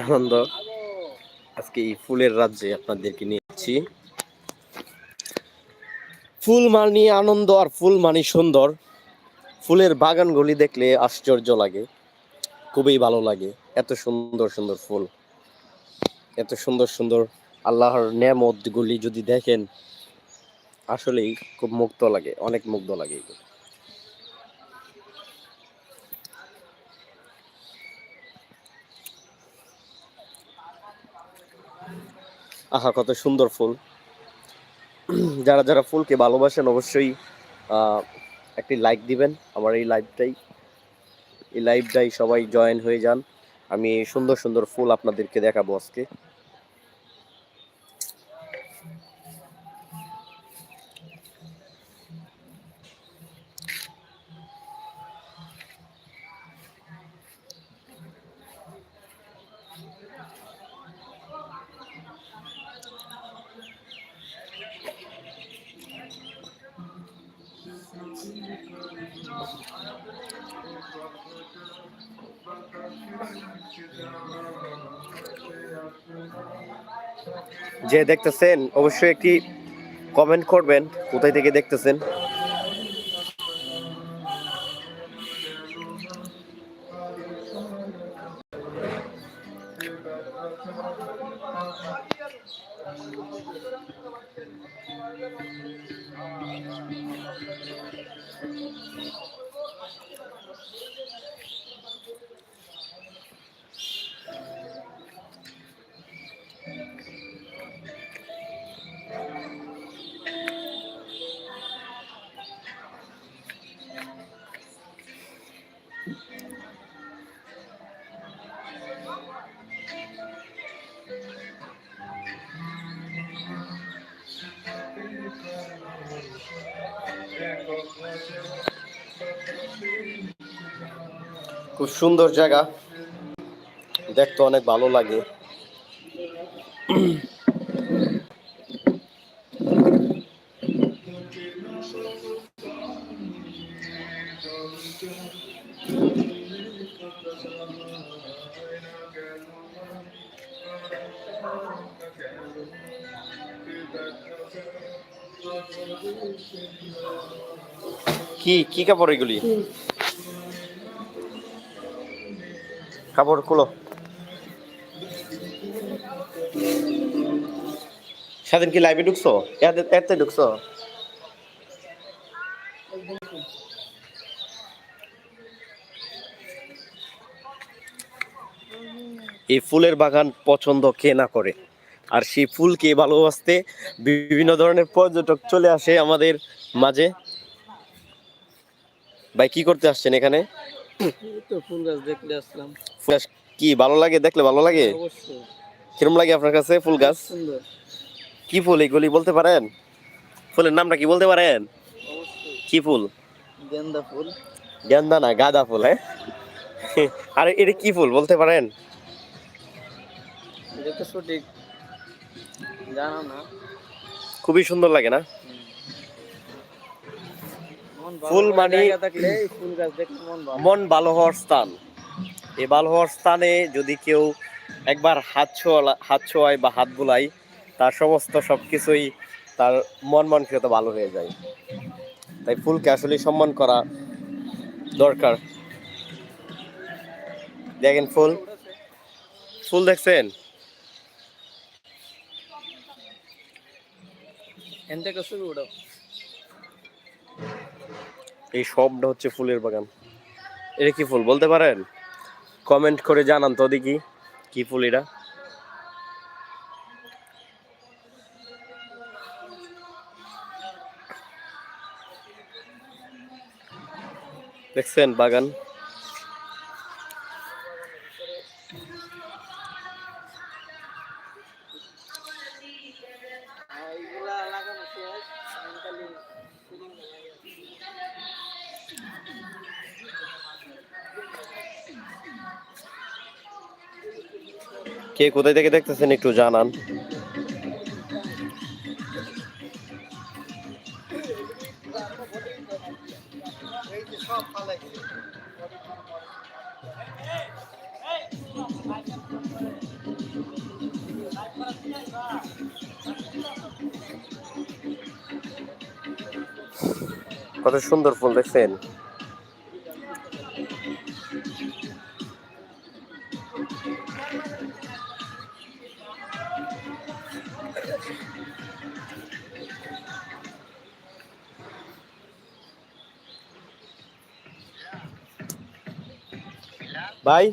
আনন্দ। আজকে এই ফুলের রাজ্যে আপনাদেরকে নিয়েছি ফুল মানি আনন্দ আর ফুল মানি সুন্দর। ফুলের বাগানগুলি দেখলে আশ্চর্য লাগে। খুবই ভালো লাগে। এত সুন্দর সুন্দর ফুল। এত সুন্দর সুন্দর আল্লাহর নেয়ামতগুলি যদি দেখেন, আসলেই খুব মুক্ত লাগে, অনেক মুগ্ধ লাগে এগুলো। আহা, কত সুন্দর ফুল। যারা যারা ফুলকে ভালোবাসেন অবশ্যই একটি লাইক দিবেন। আমার এই লাইভটাই এই লাইভটাই সবাই জয়েন হয়ে যান। আমি সুন্দর সুন্দর ফুল আপনাদেরকে দেখাবো আজকে। যে দেখতেছেন অবশ্যই একটি কমেন্ট করবেন কোথায় থেকে দেখতেছেন? খুব সুন্দর জায়গা। দেখতে অনেক ভালো লাগে। কি কি কাপড় এগুলি? কাপড় খুলো। স্বাধীন কি লাইভে ঢুকছো? এতে ঢুকছো? এই ফুলের বাগান পছন্দ কে না করে? আর সেই ফুলকে ভালোবাসতে বিভিন্ন ধরনের পর্যটক চলে আসে আমাদের মাঝে। ভাই কি করতে আসছেন এখানে? ফুল গাছ দেখলে আসলাম। ফুল গাছ কি ভালো লাগে? দেখলে ভালো লাগে? কিরম লাগে আপনার কাছে ফুল গাছ? কি ফুল এগুলি বলতে পারেন? ফুলের নামটা কি বলতে পারেন? কি ফুল? গেন্দা ফুল। গেন্দা না গাঁদা ফুল হ্যাঁ? আর এটা কি ফুল বলতে পারেন? এটা তো সঠিক। জানা না। খুবই সুন্দর লাগে না? ফুল মানে- মন ভালো হওয়ার স্থান। এই ভালো হওয়ার স্থানে যদি কেউ একবার হাত ছোঁয়া হাত ছোঁয়ায় বা হাত বুলাই তার সমস্ত সব কিছুই তার মন মানসিকতা ভালো হয়ে যায়। তাই ফুলকে আসলে সম্মান করা দরকার। দেখেন ফুল। ফুল দেখছেন? থেকে শুরু ওটা এই সবটা হচ্ছে ফুলের বাগান। এটা কি ফুল বলতে পারেন? কমেন্ট করে জানান তো দেখি কি ফুল এটা। দেখছেন বাগান? কে কোথায় থেকে দেখতেছেন একটু জানান। কত সুন্দর ফুল দেখছেন। ভাই